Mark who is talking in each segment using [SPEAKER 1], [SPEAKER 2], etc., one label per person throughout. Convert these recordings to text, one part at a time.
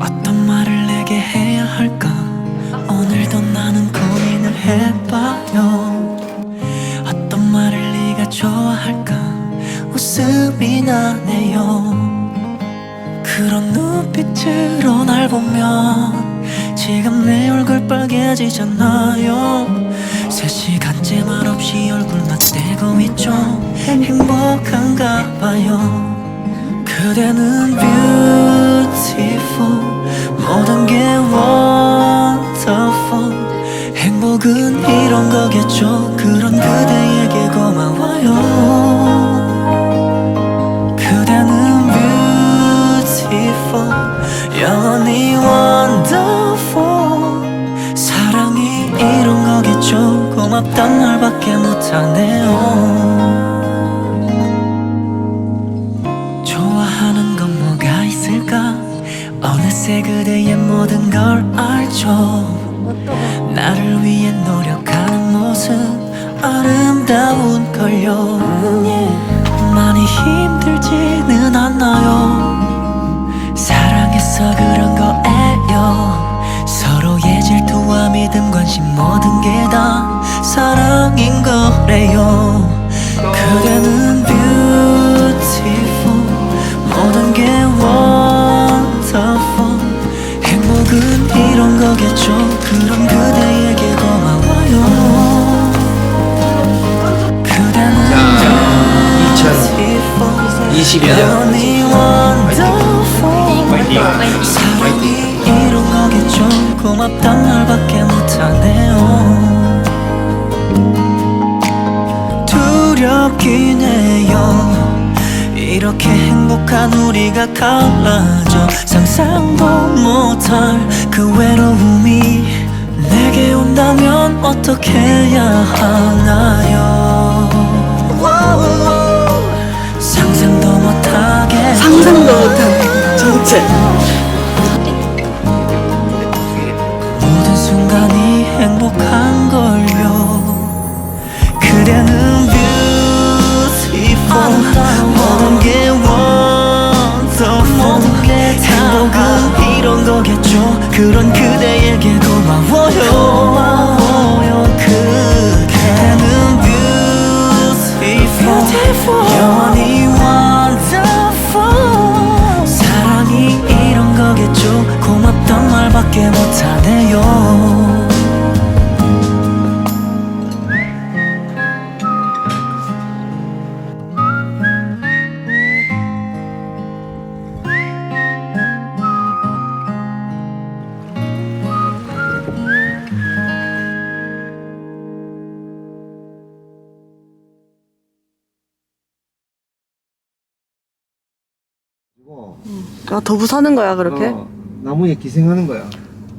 [SPEAKER 1] 어떤 말을 내게 해야 할까? 오늘도 나는 고민을 해 지금 내 얼굴 빨개지잖아요. 세 시간째 말없이 얼굴 맞대고 있죠. 행복한가 봐요. 그대는 beautiful 모든 게 wonderful. 행복은 이런 거겠죠. 그런 그대 고맙단 말밖에 못하네요. 좋아하는 건 뭐가 있을까? 어느새 그대의 모든 걸 알죠. 나를 위해 노력하는 모습 아름다운 걸요. 많이 힘들지는 않나요. 사랑해서 그런 거예요. 서로의 질투와 믿음 관심 모든 게 다 사랑인 거래요. 그대는 beautiful 모든 게 wonderful. 행복은 이런 거겠죠. 그런 그대에게 고마워요. 그대는 beautiful
[SPEAKER 2] 2020년
[SPEAKER 1] 이렇게 행복한 우리가 갈라져 상상도 못할 그 외로움이 내게 온다면 어떻게 해야 하나요? 상상도 못하게.
[SPEAKER 3] 상상도 못한 정체.
[SPEAKER 1] 영원히 사랑이 이런 거겠죠? 고맙단 말밖에 못하네요
[SPEAKER 3] 아, 더부 사는 거야, 그렇게?
[SPEAKER 4] 어, 나무에 기생하는 거야.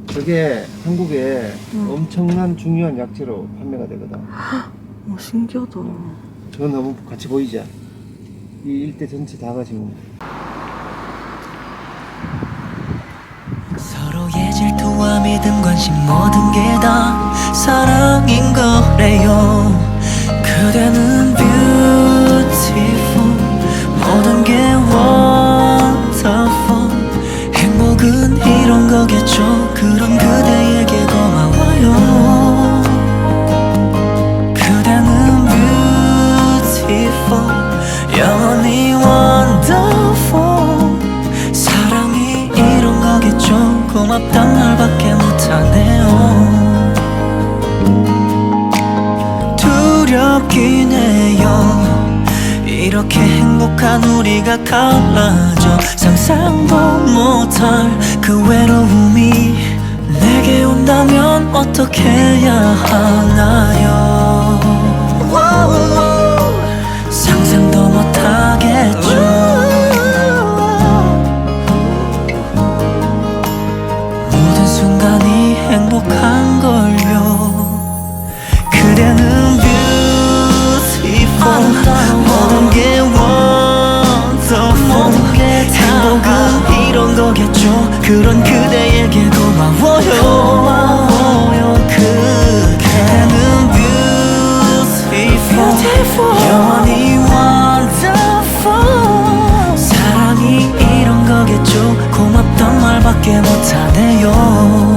[SPEAKER 4] 그게 한국에 엄청난 중요한 약재로 판매가 되거든.
[SPEAKER 3] 어, 신기하다.
[SPEAKER 4] 저 나무 같이 보이지? 이 일대 전체 다가 지금
[SPEAKER 1] 서로의 질투와 믿음 관심 모든 게 다 사랑인 거래요 그대는 행복은 이런 거겠죠. 그런 그대에게 고마워요. 그대는 beautiful 영원히 wonderful. 사랑이 이런 거겠죠. 고맙단 말밖에 못하네요. 두렵긴 해요 이렇게 행복한 우리가 갈라져 상상도 못할 그 외로움이 내게 온다면 어떻게 해야 하나요? 상상도 못하겠죠. 모든 순간이 행복한 걸요. 그대는 beautiful 못하네요